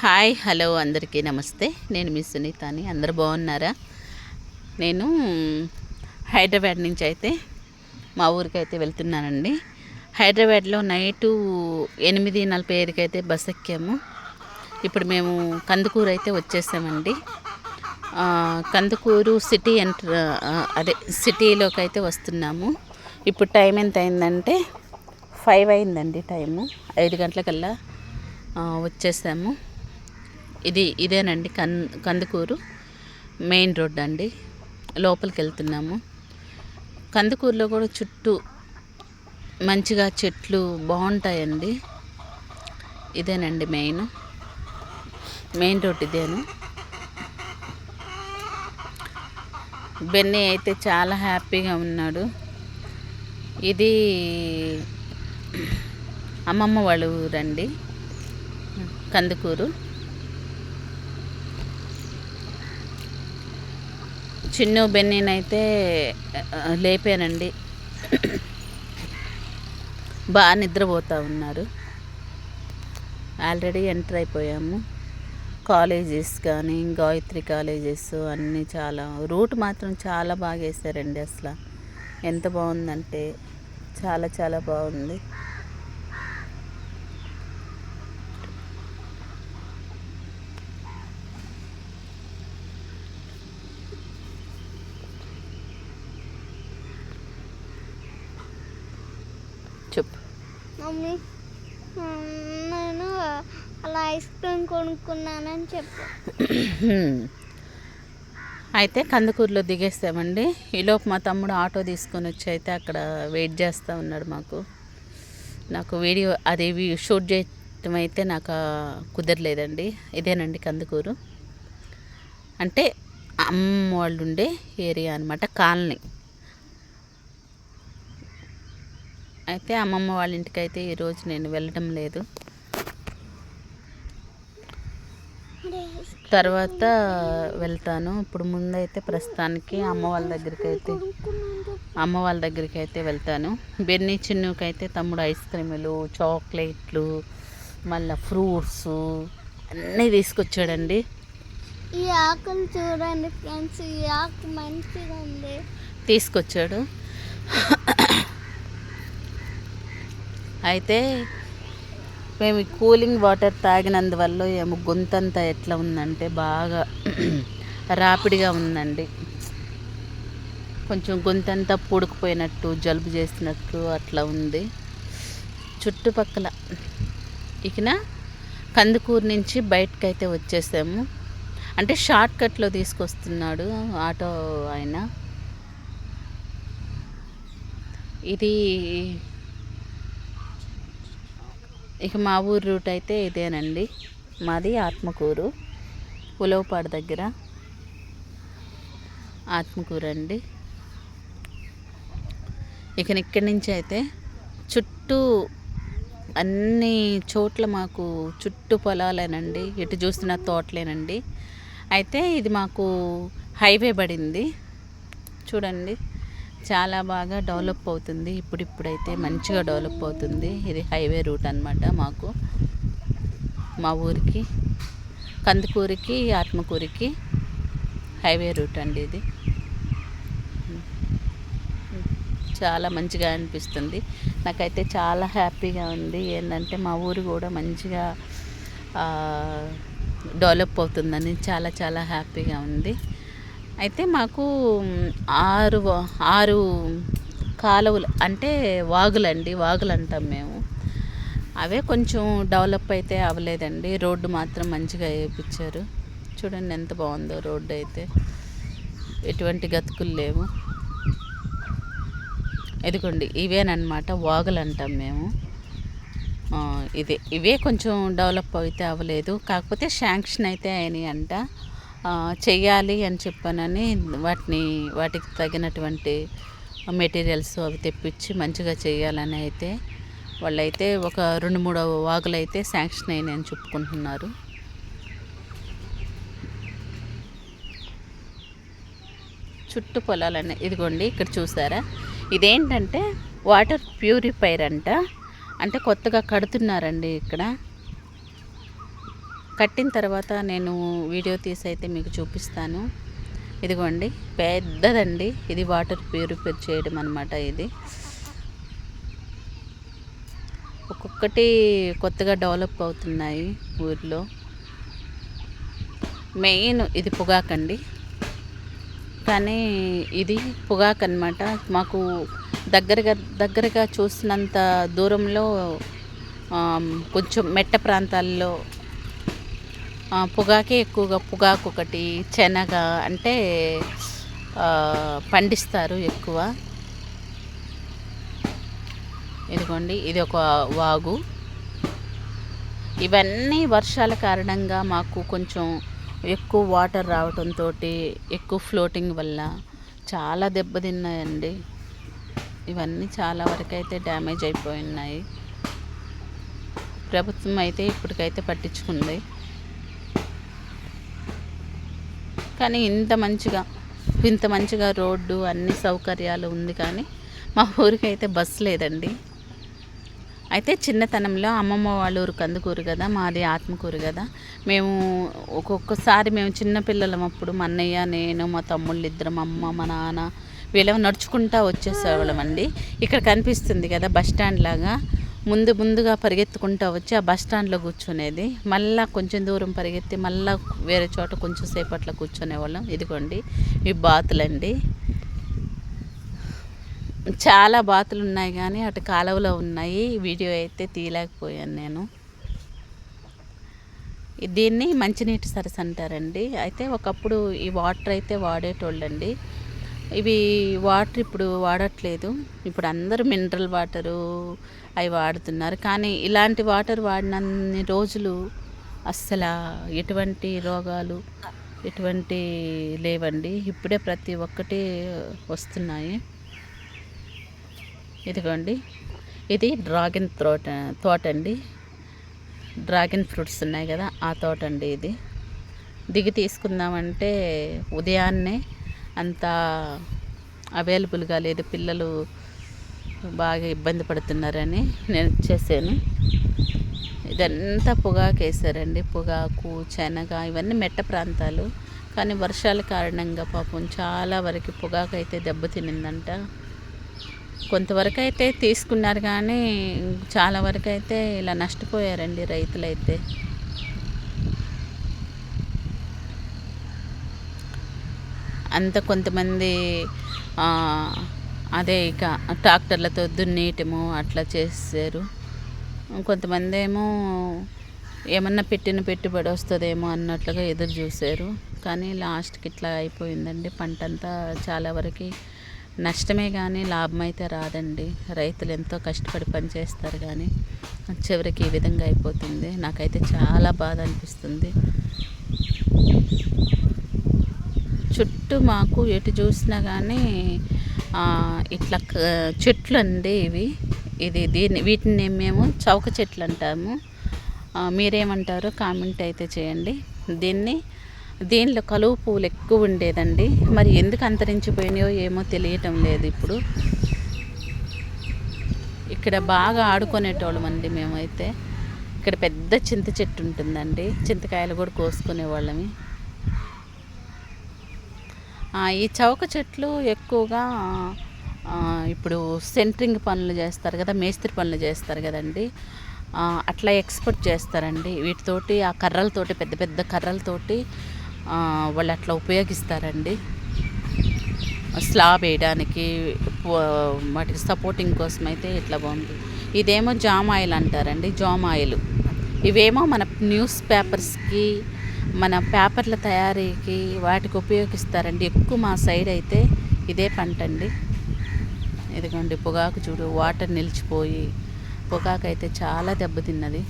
Hi hello అందరికీ నమస్తే. నేను మీ సునీతాని. అందరు బాగున్నారా? నేను హైదరాబాద్ నుంచి అయితే మా ఊరికి అయితే వెళ్తున్నానండి. హైదరాబాద్లో నైటు ఎనిమిది నలభై ఐదుకి అయితే బస్ ఎక్కాము. ఇప్పుడు మేము కందుకూరు అయితే వచ్చేసామండి. కందుకూరు సిటీ ఎంటర్ అదే సిటీలోకి అయితే వస్తున్నాము. ఇప్పుడు టైం ఎంత అయిందంటే ఫైవ్ అయిందండి టైము. ఐదు గంటలకల్లా వచ్చేసాము. ఇది ఇదేనండి కన్ కందుకూరు మెయిన్ రోడ్ అండి. లోపలికి వెళ్తున్నాము కందుకూరులో కూడా చుట్టూ మంచిగా చెట్లు బాగుంటాయండి. ఇదేనండి మెయిన్. మెయిన్ రోడ్ ఇదేను. బెన్నీ అయితే చాలా హ్యాపీగా ఉన్నాడు. ఇది అమ్మమ్మ వాళ్ళ ఊరండి. కందుకూరు. చిన్ను బెన్నీనైతే లేపానండి. బాగా నిద్రపోతూ ఉన్నారు. ఆల్రెడీ ఎంటర్ అయిపోయాము. కాలేజెస్ కానీ గాయత్రి కాలేజెస్ అన్నీ చాలా రూట్ మాత్రం చాలా బాగా వేసారండి అసలు. ఎంత బాగుందంటే చాలా చాలా బాగుంది. చెప్పు. మమ్మీ మ్మ్, నేను అలా ఐస్ క్రీమ్ కొనుక్కున్నానని చెప్పు. అయితే కందుకూరులో దిగేస్తామండి. ఈలోపు మా తమ్ముడు ఆటో తీసుకొని వచ్చి అయితే అక్కడ వెయిట్ చేస్తూ ఉన్నాడు మాకు. నాకు వీడియో అది షూట్ చేయటం అయితే నాకు కుదరలేదండి. ఇదేనండి కందుకూరు. అంటే అమ్మ వాళ్ళు ఉండే ఏరియా అనమాట కాలనీ. అయితే అమ్మమ్మ వాళ్ళ ఇంటికి అయితే ఈరోజు నేను వెళ్ళడం లేదు. తర్వాత వెళ్తాను. ఇప్పుడు ముందైతే ప్రస్తుతానికి అమ్మ వాళ్ళ దగ్గరికి అయితే అమ్మ వాళ్ళ దగ్గరికి అయితే వెళ్తాను. బెన్నీ చిన్నుకి అయితే తమ్ముడు ఐస్ క్రీములు చాక్లెట్లు మళ్ళీ ఫ్రూట్స్ అన్నీ తీసుకొచ్చాడండి. ఈ ఆకులు చూడండి ఫ్రెండ్స్ ఈ ఆకు మంచిగా ఉంది తీసుకొచ్చాడు. అయితే మేము కూలింగ్ వాటర్ తాగినందువల్ల ఏమో గొంతంతా ఎట్లా ఉందంటే బాగా రాపిడిగా ఉందండి. కొంచెం గొంతంతా పూడుకుపోయినట్టు జలుబు చేసినట్టు అట్లా ఉంది. చుట్టుపక్కల ఇకన కందుకూరు నుంచి బయటకైతే వచ్చేసాము. అంటే షార్ట్ కట్లో తీసుకొస్తున్నాడు ఆటో ఆయన. ఇది ఇక మా ఊరు రూట్ అయితే ఇదేనండి. మాది ఆత్మకూరు ఉలవపాడు దగ్గర. ఆత్మకూరు అండి ఇక ఇక్కడి నుంచి అయితే చుట్టూ అన్ని చోట్ల మాకు చుట్టూ పొలాలేనండి. ఎటు చూసిన తోటలేనండి. అయితే ఇది మాకు హైవే పడింది. చూడండి. చాలా బాగా డెవలప్ అవుతుంది. ఇప్పుడిప్పుడైతే మంచిగా డెవలప్ అవుతుంది. ఇది హైవే రూట్ అన్నమాట మాకు. మా ఊరికి కందుకూరికి ఆత్మకూరికి హైవే రూట్ అండి ఇది. చాలా మంచిగా అనిపిస్తుంది. నాకైతే చాలా హ్యాపీగా ఉంది. ఏంటంటే మా ఊరు కూడా మంచిగా డెవలప్ అవుతుందని చాలా చాలా హ్యాపీగా ఉంది. అయితే మాకు ఆరు ఆరు కాలువలు అంటే వాగులండి వాగులు అంటాం మేము. అవే కొంచెం డెవలప్ అయితే అవ్వలేదండి. రోడ్డు మాత్రం మంచిగా వేయించారు. చూడండి ఎంత బాగుందో రోడ్డు అయితే. ఎటువంటి గతుకులు లేవు. ఇదిగోండి ఇవేనమాట వాగులు అంటాం మేము ఇదే ఇవే కొంచెం డెవలప్ అయితే అవ్వలేదు. కాకపోతే శాంక్షన్ అయితే అయినాయి అంట చేయాలి చెయ్యాలి అని చెప్పానని వాటిని వాటికి తగినటువంటి మెటీరియల్స్ అవి తెప్పించి మంచిగా చేయాలని అయితే వాళ్ళైతే ఒక రెండు మూడు వాగులు అయితే శాంక్షన్ అయినాయి అని చెప్పుకుంటున్నారు. చుట్టూ పొలాలనే ఇదిగోండి ఇక్కడ చూసారా? ఇదేంటంటే వాటర్ ప్యూరిఫైర్ అంట. అంటే కొత్తగా కడుతున్నారండి ఇక్కడ. కట్టిన తర్వాత నేను వీడియో తీసి అయితే మీకు చూపిస్తాను. ఇదిగోండి పెద్దదండి. ఇది వాటర్ ప్యూరిఫై చేయడం అనమాట ఇది. ఒక్కొక్కటి కొత్తగా డెవలప్ అవుతున్నాయి ఊర్లో. మెయిన్ ఇది పొగాకండి కానీ ఇది పొగాకు అనమాట మాకు దగ్గరగా దగ్గరగా చూసినంత దూరంలో కొంచెం మెట్ట ప్రాంతాల్లో పొగాకే ఎక్కువగా పొగాకు ఒకటి శనగ అంటే పండిస్తారు ఎక్కువ. ఇదిగోండి ఇది ఒక వాగు. ఇవన్నీ వర్షాల కారణంగా మాకు కొంచెం ఎక్కువ వాటర్ రావడంతో ఎక్కువ ఫ్లోటింగ్ వల్ల చాలా దెబ్బతిన్నాయండి. ఇవన్నీ చాలా వరకు అయితే డ్యామేజ్ అయిపోయి ఉన్నాయి. ప్రభుత్వం అయితే ఇప్పటికైతే పట్టించుకుంది. కానీ ఇంత మంచిగా ఇంత మంచిగా రోడ్డు అన్ని సౌకర్యాలు ఉంది కానీ మా ఊరికి అయితే బస్సు లేదండి. అయితే చిన్నతనంలో అమ్మమ్మ వాళ్ళ ఊరు కందుకూరు కదా మాది ఆత్మకూరు కదా. మేము ఒక్కొక్కసారి మేము చిన్నపిల్లలం అప్పుడు మా అన్నయ్య నేను మా తమ్ముళ్ళు ఇద్దరం అమ్మ మా నాన్న వీళ్ళ నడుచుకుంటా వచ్చేసేవాళ్ళం అండి. ఇక్కడ కనిపిస్తుంది కదా బస్ స్టాండ్ లాగా. ముందు ముందుగా పరిగెత్తుకుంటా వచ్చి ఆ బస్ స్టాండ్లో కూర్చునేది. మళ్ళా కొంచెం దూరం పరిగెత్తి మళ్ళా వేరే చోట కొంచెం సేపట్లో కూర్చునేవాళ్ళం. ఇదిగోండి ఈ బాతులండి. చాలా బాతులు ఉన్నాయి కానీ అటు కాలువలో ఉన్నాయి. వీడియో అయితే తీయలేకపోయాను నేను. దీన్ని మంచినీటి సరస్సు అంటారండి. అయితే ఒకప్పుడు ఈ వాటర్ అయితే వాడేటోళ్ళండి. ఇవి వాటర్ ఇప్పుడు వాడట్లేదు. ఇప్పుడు అందరూ మినరల్ వాటరు అవి వాడుతున్నారు. కానీ ఇలాంటి వాటర్ వాడినన్ని రోజులు అస్సలు ఎటువంటి రోగాలు ఎటువంటి లేవండి. ఇప్పుడే ప్రతి ఒక్కటి వస్తున్నాయి. ఇదిగోండి. ఇది డ్రాగన్ తోట తోట అండి. డ్రాగన్ ఫ్రూట్స్ ఉన్నాయి కదా ఆ తోట అండి ఇది. దిగి తీసుకుందామంటే ఉదయాన్నే అంత అవైలబుల్గా లేదు. పిల్లలు బాగా ఇబ్బంది పడుతున్నారని నేను చేశాను. ఇదంతా పొగాకు వేసారండి పొగాకు శనగ ఇవన్నీ మెట్ట ప్రాంతాలు. కానీ వర్షాల కారణంగా పాపం చాలా వరకు పొగాకు అయితే దెబ్బతినిందంట కొంతవరకు అయితే తీసుకున్నారు కానీ చాలా వరకు అయితే ఇలా నష్టపోయారండి రైతులైతే. అంత కొంతమంది అదే ఇక ట్రాక్టర్లతో దున్నేయటము అట్లా చేశారు. కొంతమంది ఏమో ఏమన్నా పెట్టిన పెట్టుబడి వస్తుందేమో అన్నట్లుగా ఎదురు చూశారు. కానీ లాస్ట్కి ఇట్లా అయిపోయిందండి. పంట అంతా చాలా వరకు నష్టమే కానీ లాభం అయితే రాదండి. రైతులు ఎంతో కష్టపడి పని చేస్తారు కానీ చివరికి ఈ విధంగా అయిపోతుంది. నాకైతే చాలా బాధ అనిపిస్తుంది. చుట్టూ మాకు ఎటు చూసినా కానీ ఇట్లా చెట్లు అండి ఇవి. ఇది దీన్ని వీటిని మేము చౌక చెట్లు అంటాము. మీరేమంటారో కామెంట్ అయితే చేయండి. దీన్ని దీనిలో కలువ పువ్వులు ఎక్కువ ఉండేదండి. మరి ఎందుకు అంతరించిపోయినాయో ఏమో తెలియటం లేదు ఇప్పుడు. ఇక్కడ బాగా ఆడుకునేటోళ్ళం అండి మేమైతే. ఇక్కడ పెద్ద చింత చెట్టు ఉంటుందండి. చింతకాయలు కూడా కోసుకునేవాళ్ళమి. ఈ చౌక చెట్లు ఎక్కువగా ఇప్పుడు సెంట్రింగ్ పనులు చేస్తారు కదా మేస్త్రి పనులు చేస్తారు కదండి. అట్లా ఎక్స్పోర్ట్ చేస్తారండి. వీటితోటి ఆ కర్రలతోటి పెద్ద పెద్ద కర్రలతోటి వాళ్ళు అట్లా ఉపయోగిస్తారండి. స్లాబ్ వేయడానికి వాటికి సపోర్టింగ్ కోసం అయితే ఇట్లా బాగుంది. ఇదేమో జామ్ ఆయిల్ అంటారండి జామ్ ఆయిల్. ఇవేమో మన న్యూస్ పేపర్స్కి మన పేపర్ల తయారీకి వాటికి ఉపయోగిస్తారండి. ఎక్కువ మా సైడ్ అయితే ఇదే పంట అండి ఇదిగోండి పొగాకు చూడు వాటర్ నిలిచిపోయి పొగాకు అయితే చాలా దెబ్బతిన్నది.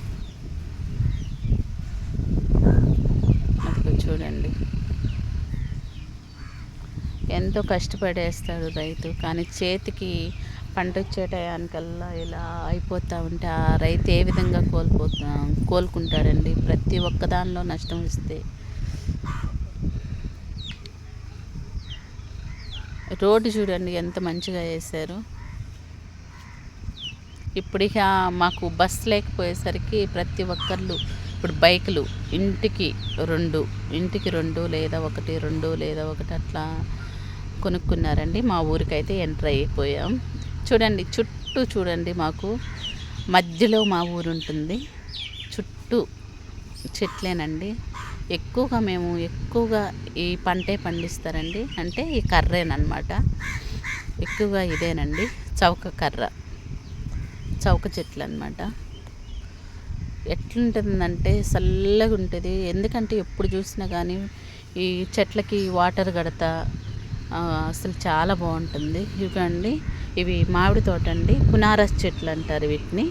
అదిగో చూడండి. ఎంతో కష్టపడేస్తాడు రైతు. కానీ చేతికి పంట వచ్చే టయానికల్లా ఇలా అయిపోతూ ఉంటే ఆ రైతు ఏ విధంగా కోల్పోతా కోలుకుంటాడండి? ప్రతి ఒక్క దానిలో నష్టం వస్తే. రోడ్డు చూడండి ఎంత మంచిగా వేశారు. ఇప్పుడు ఇక మాకు బస్ లేకపోయేసరికి ప్రతి ఒక్కళ్ళు ఇప్పుడు బైకులు ఇంటికి రెండు ఇంటికి రెండు లేదా ఒకటి రెండు లేదా ఒకటి అట్లా కొనుక్కున్నారండి. మా ఊరికైతే ఎంటర్ అయిపోయాం. చూడండి చుట్టూ చూడండి మాకు. మధ్యలో మా ఊరు ఉంటుంది చుట్టూ చెట్లేనండి. ఎక్కువగా మేము ఎక్కువగా ఈ పంటే పండిస్తారండి. అంటే ఈ కర్రేనమాట ఎక్కువగా ఇదేనండి చౌక కర్ర. చౌక చెట్లు అనమాట ఎట్లుంటుందంటే చల్లగా ఉంటుంది ఎందుకంటే ఎప్పుడు చూసినా కానీ ఈ చెట్లకి వాటర్ కడతా అసలు చాలా బాగుంటుంది. ఇవ్వండి ఇవి మామిడి తోట అండి పునారస్ చెట్లు అంటారు వీటిని.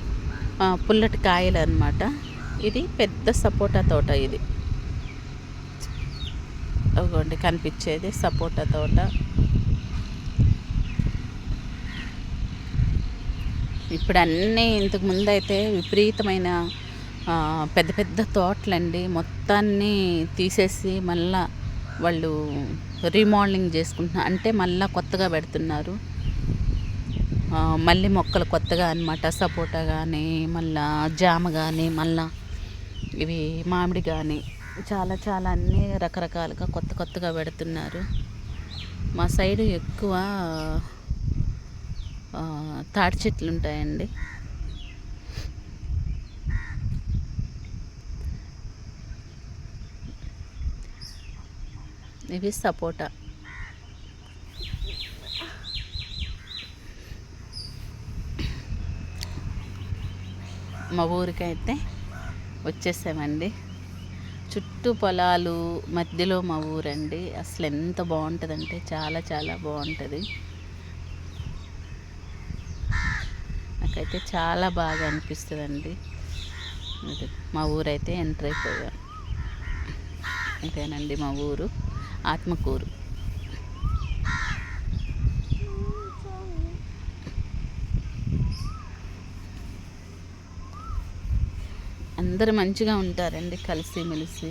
పుల్లటి కాయలు అనమాట ఇది పెద్ద సపోటా తోట ఇది. అదిగోండి కనిపించేది సపోటా తోట. ఇప్పుడు అన్నీ ఇంతకు ముందు అయితే విపరీతమైన పెద్ద పెద్ద తోటలండి. మొత్తాన్ని తీసేసి మళ్ళా వాళ్ళు రీమోడలింగ్ చేసుకుంటున్నారు. అంటే మళ్ళీ కొత్తగా పెడుతున్నారు. మళ్ళీ మొక్కలు కొత్తగా అన్నమాట. సపోటా కానీ మళ్ళా జామ కానీ మళ్ళా ఇవి మామిడి కానీ చాలా చాలా అన్నీ రకరకాలుగా కొత్త కొత్తగా పెడుతున్నారు. మా సైడు ఎక్కువ తాటి చెట్లు ఉంటాయండి. ఇవి సపోటా. మా ఊరికైతే వచ్చేసామండి. చుట్టూ పొలాలు మధ్యలో మా ఊరండి. అసలు ఎంత బాగుంటుందంటే చాలా చాలా బాగుంటుంది. నాకైతే చాలా బాగా అనిపిస్తుందండి. అండి మా ఊరైతే ఎంటర్ అయిపోయాం. ఇదేనండి మా ఊరు. ఆత్మకూరు. అందరు మంచిగా ఉంటారండి కలిసి మెలిసి.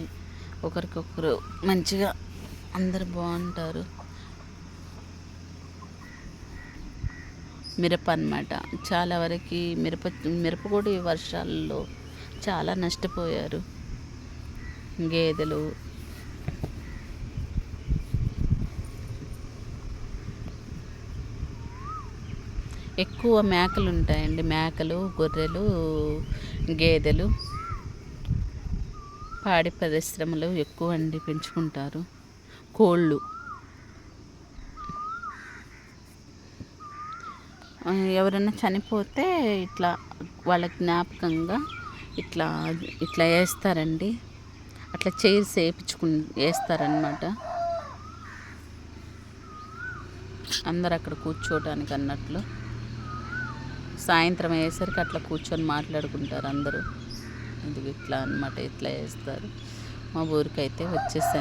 ఒకరికొకరు మంచిగా అందరు బాగుంటారు. మిరప అన్నమాట. చాలా వరకు మిరప మిరప కూడా ఈ వర్షాల్లో చాలా నష్టపోయారు. గేదెలు. ఎక్కువ మేకలు ఉంటాయండి మేకలు గొర్రెలు గేదెలు. పాడి పరిశ్రమలు ఎక్కువ అండి పెంచుకుంటారు. కోళ్ళు. ఎవరైనా చనిపోతే ఇట్లా వాళ్ళ జ్ఞాపకంగా ఇట్లా ఇట్లా వేస్తారండి. అట్లా చైర్స్ వేయించుకు వేస్తారనమాట అందరు అక్కడ కూర్చోవడానికి అన్నట్లు. సాయంత్రం అయ్యేసరికి అట్లా కూర్చొని మాట్లాడుకుంటారు అందరూ. ఇది ఇట్లా అన్నమాట ఇట్లా వేస్తారు మా ఊరికైతే వచ్చేసాను.